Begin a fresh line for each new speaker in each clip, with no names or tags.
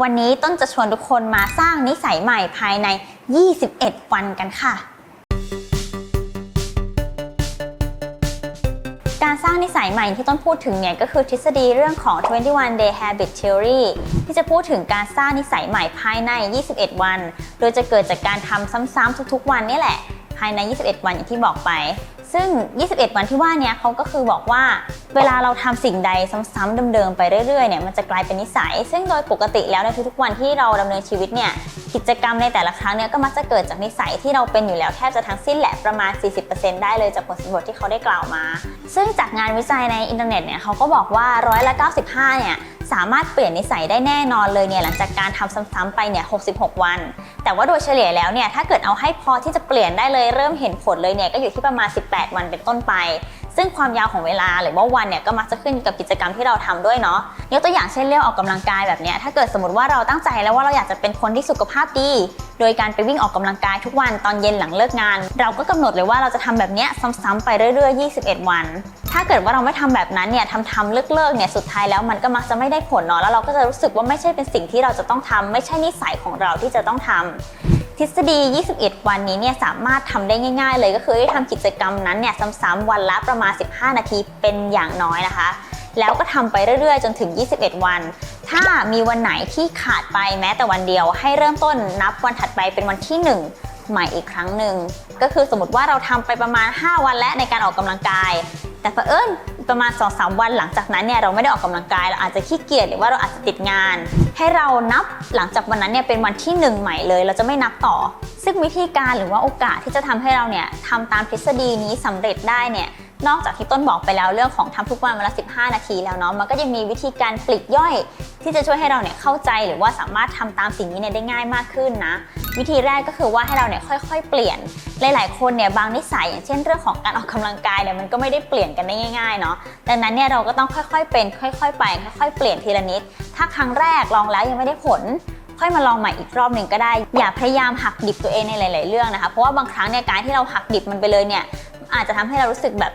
วันนี้ต้นจะชวนทุกคนมาสร้างนิสัยใหม่ภายใน 21 วันกันค่ะ การสร้างนิสัยใหม่ที่ต้นพูดถึงเนี่ยก็คือทฤษฎีเรื่องของ 21 day habit theory ที่จะพูดถึงการสร้างนิสัยใหม่ภายใน 21 วัน โดยจะเกิดจากการทำซ้ำๆทุกๆ วันนี่แหละ ภายใน 21 วันอย่างที่บอกไป ซึ่ง 21 วันที่ว่าเนี่ยเขาก็คือบอกว่าเวลาเราทำสิ่งใดซ้ำๆเดิมๆไปเรื่อยๆเนี่ยมันจะกลายเป็นนิสัย ซึ่งโดยปกติแล้วในทุกๆวันที่เราดำเนินชีวิตเนี่ย กิจกรรมในแต่ละครั้งเนี่ยก็มักจะเกิดจากนิสัยที่เราเป็นอยู่แล้วแทบจะทั้งสิ้นแหละประมาณ 40%ได้เลยจากผลสำรวจที่เขาได้กล่าวมา ซึ่งจากงานวิจัยในอินเทอร์เน็ตเนี่ยเขาก็บอกว่าร้อยละ95 เนี่ยสามารถเปลี่ยนนิสัยได้แน่นอนเลยเนี่ยหลังจากการทำซ้ำๆไปเนี่ย 66 วัน แต่ว่าโดยเฉลี่ยแล้วเนี่ยถ้าเกิดเอาให้พอที่จะเปลี่ยนได้เลยเริ่มเห็นผลเลยเนี่ยก็อยู่ที่ประมาณ 18 วันเป็นต้นไป ซึ่งความยาวของเวลาหรือว่าวันเนี่ยก็มักจะขึ้นกับกิจกรรมที่เราทำด้วยเนาะยกตัวอย่างเช่นเรื่องออกกำลังกายแบบเนี้ยถ้าเกิดสมมติว่าเราตั้งใจแล้วว่าเราอยากจะเป็นคนที่สุขภาพดี โดยการไปวิ่งออกกำลังกายทุกวันตอนเย็นหลังเลิกงาน เราก็กำหนดเลยว่าเราจะทำแบบเนี้ยซ้ำๆไปเรื่อยๆ 21 วัน ถ้าเกิดว่าเราไม่ทำแบบนั้นเนี่ยทำทำเลิกเลิกๆเนี่ยสุดท้ายแล้วมันก็มักจะไม่ได้ผลเนาะแล้วเราก็จะรู้สึกว่าไม่ใช่เป็นสิ่งที่เราจะต้องทำไม่ใช่นิสัยของเราที่จะต้องทำท ฤษฎี 21 วันนี้เนี่ยสามารถทำได้ง่าย ๆ เลยก็คือให้ทำกิจกรรมนั้นเนี่ยซ้ำๆวันละประมาณ 15 นาทีเป็นอย่างน้อยนะคะ แล้วก็ทำไปเรื่อยๆ จนถึง 21 วัน ถ้ามีวันไหนที่ขาดไปแม้แต่วันเดียว ให้เริ่มต้นนับวันถัดไปเป็นวันที่ 1 ใหม่อีกครั้งหนึ่งก็คือสมมติว่าเราทำไปประมาณ 5 วันแล้วในการออกกำลังกาย แต่เผอิญประมาณ 2-3 วันหลังจากนั้นเนี่ยเราไม่ได้ออกกำลังกายเราอาจจะขี้เกียจหรือว่าเราอาจจะติดงาน ให้เรานับหลังจากวันนั้นเนี่ยเป็นวันที่ 1 ใหม่เลย เราจะไม่นับต่อ ซึ่งวิธีการหรือว่าโอกาสที่จะทำให้เราเนี่ยทำตามทฤษฎีนี้สำเร็จได้เนี่ยนอกจากที่ต้นบอกไปแล้วเรื่องของทำทุกวันวันละ 15 นาทีแล้วเนาะ มันก็ยังมีวิธีการปลีกย่อย ที่จะช่วยให้เราเนี่ยเข้าใจหรือว่าสามารถทำตามสิ่งนี้เนี่ยได้ง่ายมากขึ้นนะ วิธีแรกก็คือว่าให้เราเนี่ยค่อย ๆ เปลี่ยนหลายๆ คนเนี่ยบางนิสัยอย่างเช่นเรื่องของการออกกำลังกายเนี่ยมันก็ไม่ได้เปลี่ยนกันได้ง่ายๆเนาะดังนั้นเนี่ยเราก็ต้องค่อยๆเป็นค่อย ๆ ไปค่อยๆเปลี่ยนทีละนิด ถ้าครั้งแรกลองแล้วยังไม่ได้ผลค่อยมาลองใหม่อีกรอบหนึ่งก็ได้ อย่าพยายามหักดิบตัวเองในหลาย ๆ เรื่องนะคะ เพราะว่าบางครั้งเนี่ยการที่เราหักดิบมันไปเลยเนี่ยอาจจะทำให้เรารู้สึกแบบ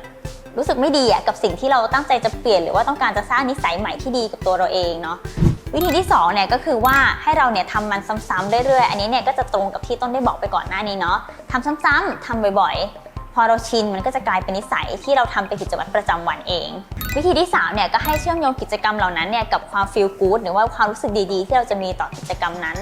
รู้สึกไม่ดีอะกับสิ่งที่เราตั้งใจจะเปลี่ยนหรือว่าต้องการจะสร้างนิสัยใหม่ที่ดีกับตัวเราเองเนาะวิธีที่2เนี่ยก็คือว่าให้เราเนี่ยทำมันซ้ำๆเรื่อยๆ อันนี้เนี่ยก็จะตรงกับที่ต้นได้บอกไปก่อนหน้านี้เนาะทำซ้ำๆทำบ่อยๆ พอเราชินมันก็จะกลายเป็นนิสัยที่เราทำเป็นกิจวัตรประจำวันเอง วิธีที่3เนี่ยก็ให้เชื่อมโยงกิจกรรมเหล่านั้นเนี่ยกับความฟีลกู๊ดหรือว่าความรู้สึกดีๆ ที่เราจะมีต่อกิจกรรมนั้น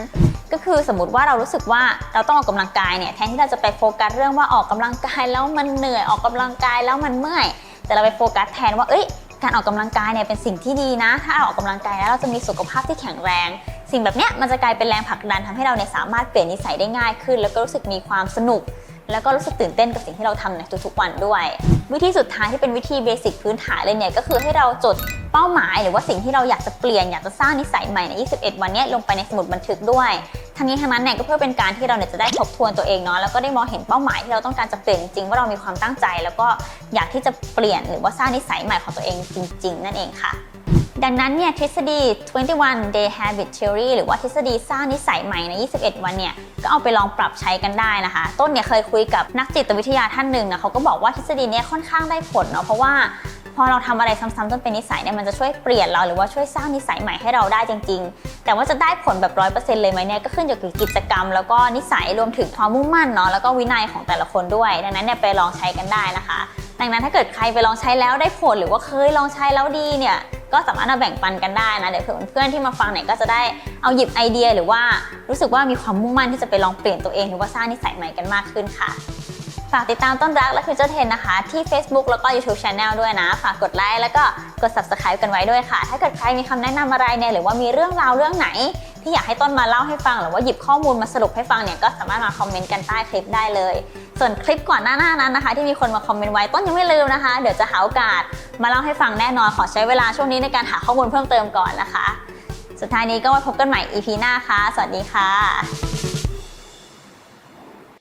ก็คือสมมติว่าเรารู้สึกว่าเราต้องออกกำลังกายเนี่ยแทนที่เราจะไปโฟกัสเรื่องว่าออกกำลังกายแล้วมันเหนื่อยออกกำลังกายแล้วมันเมื่อย แต่เราไปโฟกัสแทนว่าเอ้ยการออกกำลังกายเนี่ยเป็นสิ่งที่ดีนะ ถ้าเราออกกำลังกายแล้วเราจะมีสุขภาพที่แข็งแรง สิ่งแบบเนี้ยมันจะกลายเป็นแรงผลักดันทำให้เราเนี่ยสามารถเปลี่ยนนิสัยได้ง่ายขึ้น แล้วก็รู้สึกมีความสนุก แล้วก็รู้สึกตื่นเต้นกับสิ่งที่เราทำในทุกๆวันด้วย วิธีสุดท้ายที่เป็นวิธีเบสิกพื้นฐานเลยเนี่ยก็คือให้เราจดเป้าหมาย หรือว่าสิ่งที่เราอยากจะเปลี่ยนอยากจะสร้างนิสัยใหม่ใน 21 วันนี้ลงไปในสมุดบันทึกด้วยทั้งนี้ทั้งนั้นเนี่ยก็เพื่อเป็นการที่เราเนี่ยจะได้ทบทวนตัวเองเนาะแล้วก็ได้มองเห็นเป้าหมายที่เราต้องการจะเปลี่ยนจริงว่าเรามีความตั้งใจ แล้วก็อยากที่จะเปลี่ยนหรือว่าสร้างนิสัยใหม่ของตัวเองจริง ๆ นั่นเองค่ะ ดังนั้นเนี่ยทฤษฎี 21 day habit theory หรือว่าทฤษฎีสร้างนิสัยใหม่ใน 21 วันเนี่ย ก็เอาไปลองปรับใช้กันได้นะคะ ต้นเนี่ยเคยคุยกับนักจิตวิทยาท่านหนึ่งนะเขาก็บอกว่าทฤษฎีเนี้ค่อนข้างได้ผลเนาะเพราะว่าพอเราทำอะไรซ้ำๆจนเป็นนิสัยเนี่ยมันจะช่วยเปลี่ยนเราหรือว่าช่วยสร้างนิสัยใหม่ให้เราได้จริง ๆ แต่ว่าจะได้ผลแบบร้อยเปอร์เซ็นต์เลยไหมเนี่ยก็ขึ้นอยู่กับกิจกรรม แล้วก็นิสัยรวมถึงความมุ่งมั่นเนาะแล้วก็วินัยของแต่ละคนด้วย ดังนั้นเนี่ยไปลองใช้กันได้นะคะ ดังนั้นถ้าเกิดใครไปลองใช้แล้วได้ผลหรือว่าเคยลองใช้แล้วดีเนี่ย ก็สามารถมาแบ่งปันกันได้นะเดี๋ยวเผื่อเพื่อนๆที่มาฟังเนี่ยก็จะได้เอาหยิบไอเดีย หรือว่ารู้สึกว่ามีความมุ่งมั่นที่จะไปลองเปลี่ยนตัวเองหรือว่าสร้างนิสัยใหม่กันมากขึ้นค่ะฝากติดตามต้นรักและ Future Trend นะคะ ที่ Facebook แล้วก็ YouTube Channel ด้วยนะ ฝากกดไลค์แล้วก็กด Subscribe กันไว้ด้วยค่ะ ถ้าเกิดใครมีคำแนะนำอะไรเนี่ยหรือว่ามีเรื่องราวเรื่องไหน ที่อยากให้ต้นมาเล่าให้ฟัง หรือว่าหยิบข้อมูลมาสรุปให้ฟังเนี่ยก็สามารถมาคอมเมนต์กันใต้คลิปได้เลย ส่วนคลิปก่อนหน้านั้นนะคะ ที่มีคนมาคอมเมนต์ไว้ต้นยังไม่ลืมนะคะ เดี๋ยวจะหาโอกาสมาเล่าให้ฟังแน่นอนขอใช้เวลาช่วงนี้ในการหาข้อมูลเพิ่มเติมก่อนนะคะ สุดท้ายนี้ก็ไว้พบกันใหม่ EP หน้าค่ะ สวัสดีค่ะ